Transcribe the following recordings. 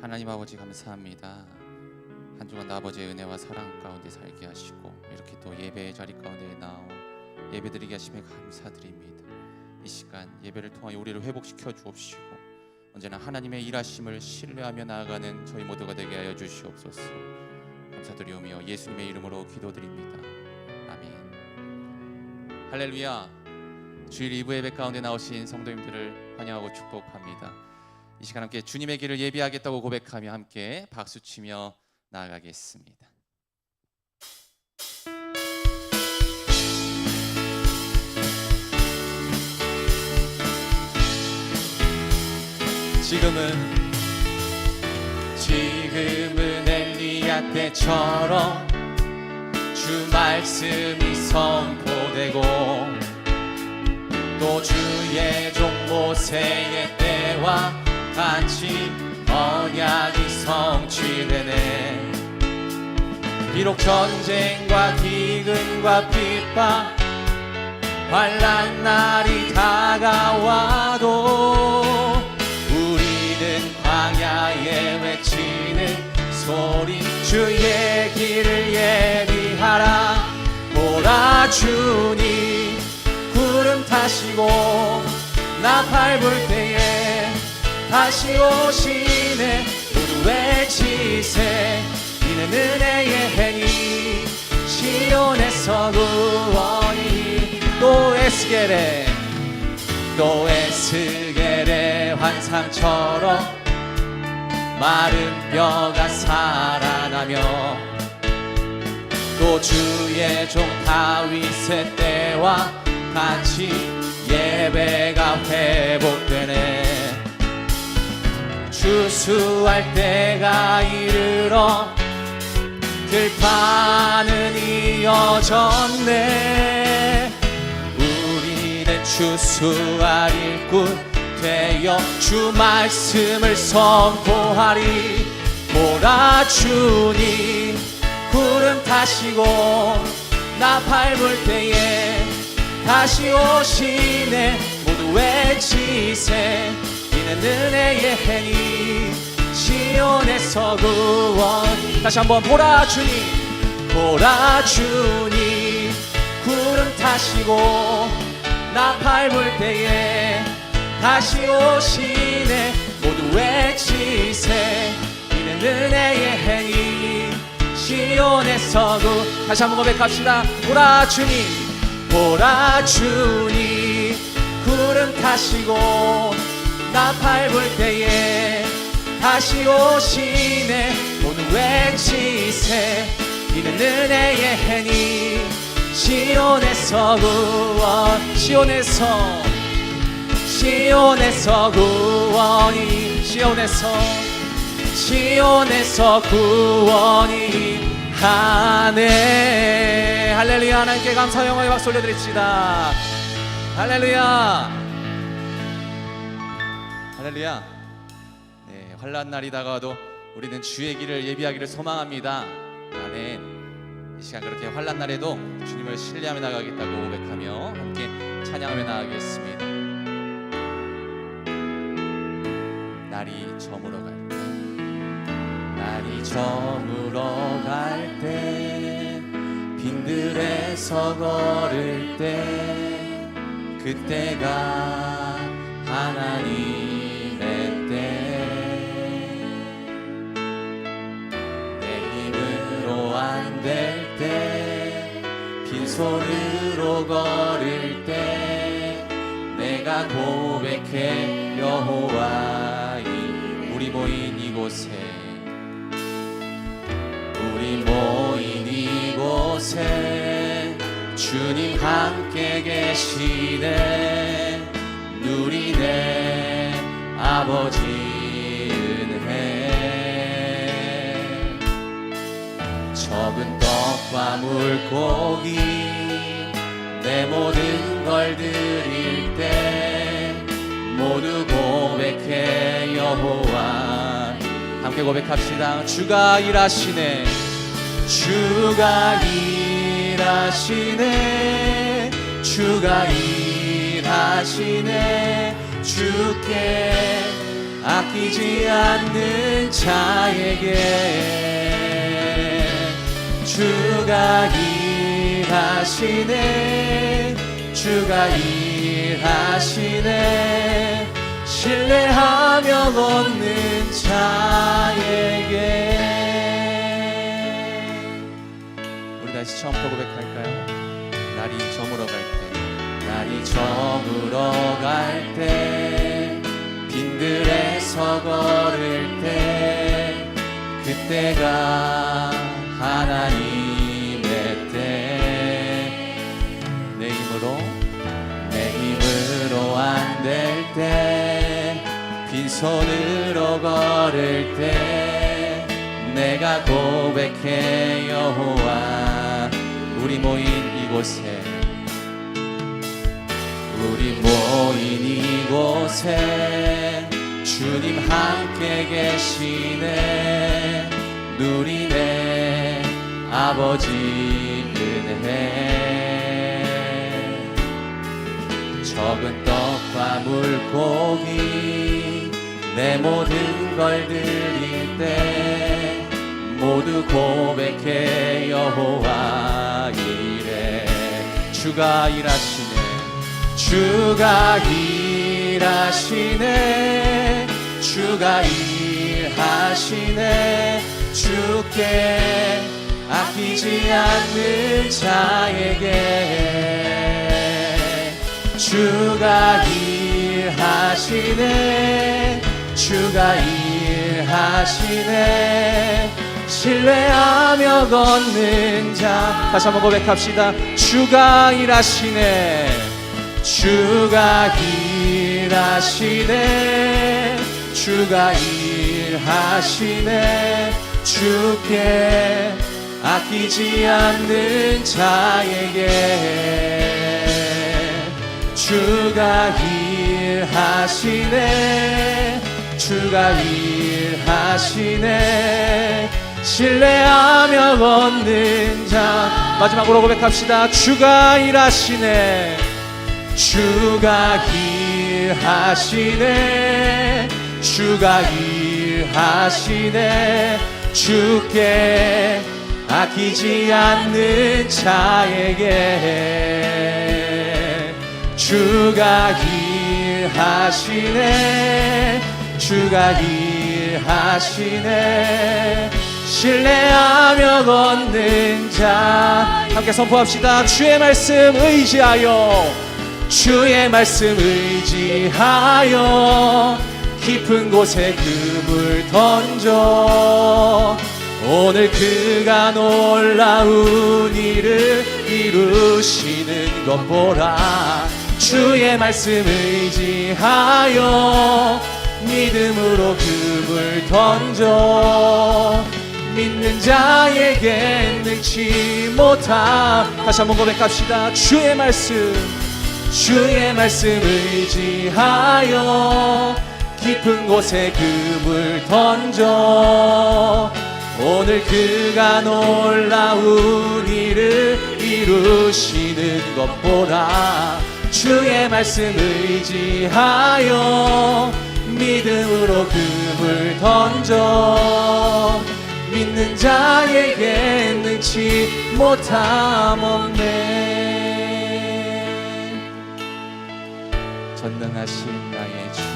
하나님 아버지 감사합니다. 한 주간 아버지의 은혜와 사랑 가운데 살게 하시고 이렇게 또 예배의 자리 가운데 나와 예배드리게 하심에 감사드립니다. 이 시간 예배를 통하여 우리를 회복시켜 주옵시고 언제나 하나님의 일하심을 신뢰하며 나아가는 저희 모두가 되게 하여 주시옵소서. 감사드리오며 예수님의 이름으로 기도드립니다. 아멘. 할렐루야. 주일 2부 예배 가운데 나오신 성도님들을 환영하고 축복합니다. 이 시간 함께 주님의 길을 예비하겠다고 고백하며 함께 박수 치며 나아가겠습니다. 지금은 지금은 엘리야 때처럼 주 말씀이 선포되고 또 주의 종 모세의 때와 같이 언약이 성취되네. 비록 전쟁과 기근과 핍박 환란 날이 다가와도 우리는 광야에 외치는 소리 주의 길을 예비하라. 보라 주님 구름 타시고 나팔 불 때에 다시 오시네. 외치세. 이는 은혜의 해니 시온에서 구원이 또 에스겔에 또 에스겔의 환상처럼 마른 뼈가 살아나며 또 주의 종 다윗의 때와 같이 예배가 회복되네 추수할 때가 이르러 들판은 이어졌네. 우리는 추수할 일꾼 되어 주 말씀을 선포하리. 주님 구름 타시고 나팔 불 때에 다시 오시네. 모두 외치세 이는 은혜의 해니 시온에서 구원. 다시 한번 보라 주님 보라 주님. 구름 타시고 나팔 불 때에 다시 오시네. 모두 외치세. 이는 은혜의 해니 시온에서 구. 다시 한번 고백합시다. 보라 주님 보라 주님. 구름 타시고 나팔 불 때에 다시 오시네. 모두 외치세 이는 은혜의 해니 시온에서 구원 시온에서 시온에서 구원이 시온에서 시온에서 구원이 하네. 할렐루야. 하나님께 감사 영광의 박수 올려드립시다. 할렐루야 할렐루야. 네, 환란 날이 다가와도 우리는 주의 길을 예비하기를 소망합니다. 아멘. 이 시간 그렇게 환란 날에도 주님을 신뢰하며 나가겠다고 고백하며 함께 찬양하며 나가겠습니다. 날이 저물어 갈 때, 날이 저물어 갈 때, 빈들에서 걸을 때, 그때가 하나님 손으로 걸을 때, 내가 고백해 여호와 이 우리 모인 이곳에. 우리 모인 이곳에 주님 함께 계시네. 누리네 아버지 적은 떡과 물고기 내 모든 걸 드릴 때 모두 고백해 여호와. 함께 고백합시다. 주가 일하시네. 주가 일하시네. 주가 일하시네. 주께 아끼지 않는 자에게 주가 일하시네. 주가 일하시네. 신뢰하며 얻는 자에게. 우리 다시 처음부터 고백할까요? 날이 저물어 갈 때, 날이 저물어 갈 때, 빈들에서 걸을 때, 그때가 하나님의 때, 내 힘으로, 내 힘으로 안 될 때, 빈손으로 걸을 때, 내가 고백해 여호와. 우리 모인 이곳에 우리 모인 이곳에 주님 함께 계시네. 누리네 아버지 은혜 적은 떡과 물고기 내 모든 걸 드릴 때 모두 고백해 여호와 이래 주가 일하시네 주가 일하시네 주가 일하시네 주께 아끼지 않는 자에게 주가 일하시네 주가 일하시네. 신뢰하며 걷는 자. 다시 한번 고백합시다. 주가 일하시네 주가 일하시네. 주가 일하시네. 주께 아끼지 않는 자에게 주가 일하시네. 주가 일하시네. 신뢰하며 걷는 자. 마지막으로 고백합시다. 주가 일하시네. 주가 일하시네. 주가 일하시네. 주께 아끼지 않는 자에게 주가 일하시네. 주가 일하시네. 신뢰하며 걷는 자. 함께 선포합시다. 주의 말씀 의지하여. 주의 말씀 의지하여. 깊은 곳에 금을 던져 오늘 그가 놀라운 일을 이루시는 것 보라. 주의 말씀 의지하여 믿음으로 금을 던져. 믿는 자에게 능치 못함. 다시 한번 고백합시다. 주의 말씀 주의 말씀 의지하여 깊은 곳에 금을 던져 오늘 그가 놀라운 일을 이루시는 것 보라 주의 말씀 의지하여 믿음으로 금을 던져 믿는 자에게 능치 못함 없네. 전능하신 나의 주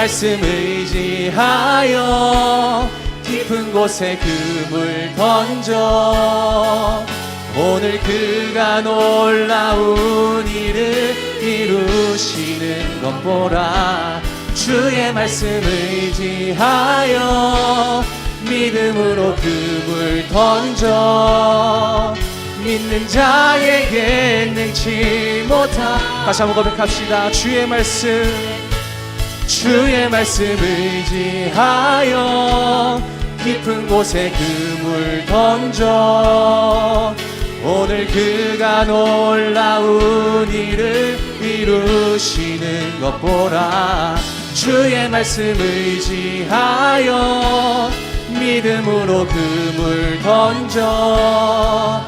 말씀 의지하여 깊은 곳에 그물 던져 오늘 그가 놀라운 일을 이루시는 것 보라. 주의 말씀 의지하여 믿음으로 그물 던져 믿는 자에게 능치 못하. 다시 한번 고백합시다. 주의 말씀 주의 말씀 의지하여 깊은 곳에 그물 던져 오늘 그가 놀라운 일을 이루시는 것 보라. 주의 말씀 의지하여 믿음으로 그물 던져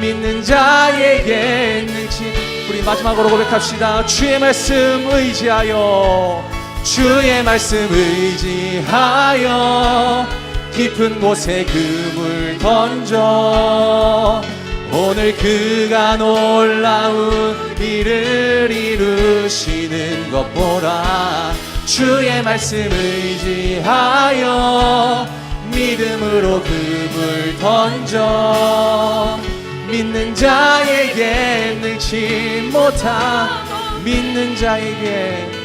믿는 자에게 능치. 우리 마지막으로 고백합시다. 주의 말씀 의지하여 주의 말씀 의지하여 깊은 곳에 그물 던져 오늘 그가 놀라운 일을 이루시는 것 보라. 주의 말씀 의지하여 믿음으로 그물 던져 믿는 자에게 능치 못하 믿는 자에게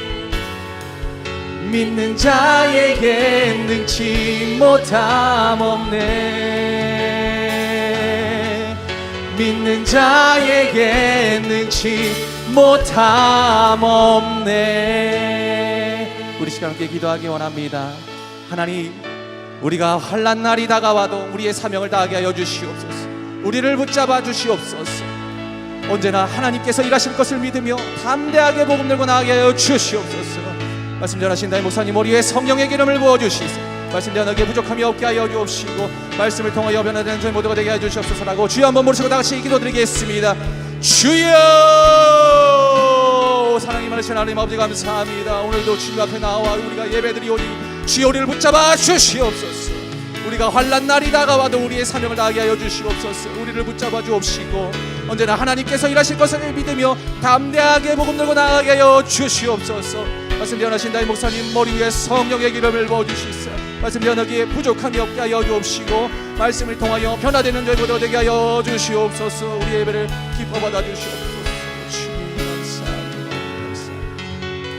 믿는 자에게 능치 못함 없네. 믿는 자에게 능치 못함 없네. 우리 시간 함께 기도하기 원합니다. 하나님 우리가 환란 날이 다가와도 우리의 사명을 다하게 하여 주시옵소서. 우리를 붙잡아 주시옵소서. 언제나 하나님께서 일하실 것을 믿으며 담대하게 복음 들고 나가게 하여 주시옵소서 말씀 전하신 나의 목사님 머리에 성령의 기름을 부어주시소. 말씀 전하기에 부족함이 없게 하여 주옵시고 말씀을 통하여 변화되는 저희 모두가 되게 하여 주시옵소서라고 주여 한번 모르시고 다 같이 기도드리겠습니다. 주여! 사랑이 많으신 하나님 아버지 감사합니다. 오늘도 주님 앞에 나와 우리가 예배드리오니 주여 우리를 붙잡아 주시옵소서. 우리가 환란 날이 다가와도 우리의 사명을 다하게 하여 주시옵소서. 우리를 붙잡아 주옵시고 언제나 하나님께서 일하실 것을 믿으며 담대하게 복음 들고 나가게 하여 주시옵소서 말씀 변하신 나의 목사님 머리 위에 성령의 기름을 부어주시사 말씀 변하기에 부족함이 없게 하여 주옵시고 말씀을 통하여 변화되는 저희 모두 되게 하여 주시옵소서. 우리 예배를 기뻐 받아 주시옵소서